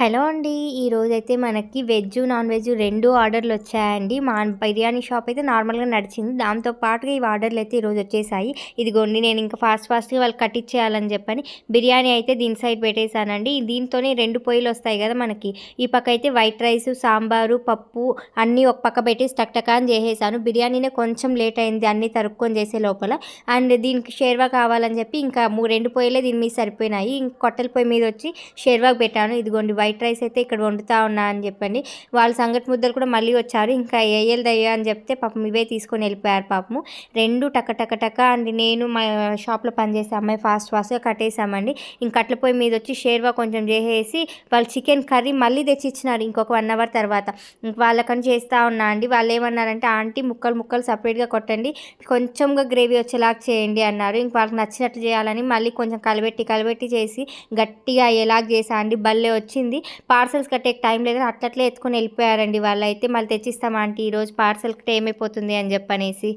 Hello అండి. ఈరోజైతే మనకి వెజ్ నాన్ వెజ్ రెండు ఆర్డర్లు వచ్చాయండి. మా బిర్యానీ షాప్ అయితే నార్మల్గా నడిచింది. దాంతో పాటుగా ఈ ఆర్డర్లు అయితే ఈరోజు వచ్చేసాయి. ఇదిగోండి నేను ఇంకా ఫాస్ట్ ఫాస్ట్గా వాళ్ళు కట్టించేయాలని చెప్పని బిర్యానీ అయితే దీని సైడ్ పెట్టేశానండి. దీంతోనే రెండు పొయ్యిలు వస్తాయి కదా మనకి. ఈ పక్క అయితే వైట్ రైస్ సాంబారు పప్పు అన్నీ ఒక పక్క పెట్టేసి టక్ టక్ అని చేసేసాను. బిర్యానీనే కొంచెం లేట్ అయింది అన్నీ తరుక్కొని చేసే లోపల. అండ్ దీనికి షేర్వా కావాలని చెప్పి ఇంకా మూ రెండు పొయ్యిలే దీని మీద సరిపోయినాయి. ఇంక కొట్టల పొయ్యి మీద వచ్చి షేర్వాకి పెట్టాను. ఇదిగోండి వైట్ రైస్ అయితే ఇక్కడ వండుతా ఉన్నా అని చెప్పండి వాళ్ళ సంగటి ముద్దలు కూడా మళ్ళీ వచ్చారు. ఇంకా ఏయలదయ్యా అని చెప్తే పాపం ఇవే తీసుకొని వెళ్ళిపోయారు పాపము. రెండు టక టక టక అండ్. నేను మా షాప్లో పనిచేసే అమ్మాయి ఫాస్ట్ ఫాస్ట్గా కట్టేసామండి ఇంక అట్ల పొయ్యి మీద వచ్చి షేర్వా కొంచెం చేసేసి వాళ్ళు చికెన్ కర్రీ మళ్ళీ తెచ్చి ఇచ్చినారు ఇంకొక వన్ అవర్ తర్వాత. వాళ్ళకని చేస్తూ ఉన్నా అండి. వాళ్ళు ఏమన్నారంటే ఆంటీ ముక్కలు ముక్కలు సపరేట్గా కొట్టండి. కొంచెంగా గ్రేవీ వచ్చేలాగా చేయండి అన్నారు. ఇంక వాళ్ళకి నచ్చినట్లు చేయాలని మళ్ళీ కొంచెం కలబెట్టి కలబెట్టి చేసి గట్టిగా అయ్యేలాగా చేసా అండి. భలే వచ్చింది. పార్సల్స్ కట్టే టైం లేదని అట్లట్లే ఎత్తుకొని వెళ్ళిపోయారండి వాళ్ళు అయితే మళ్ళీ తెచ్చిస్తామా ఆంటీ. ఈరోజు పార్సల్ టైం అయిపోతుంది అని చెప్పనేసి.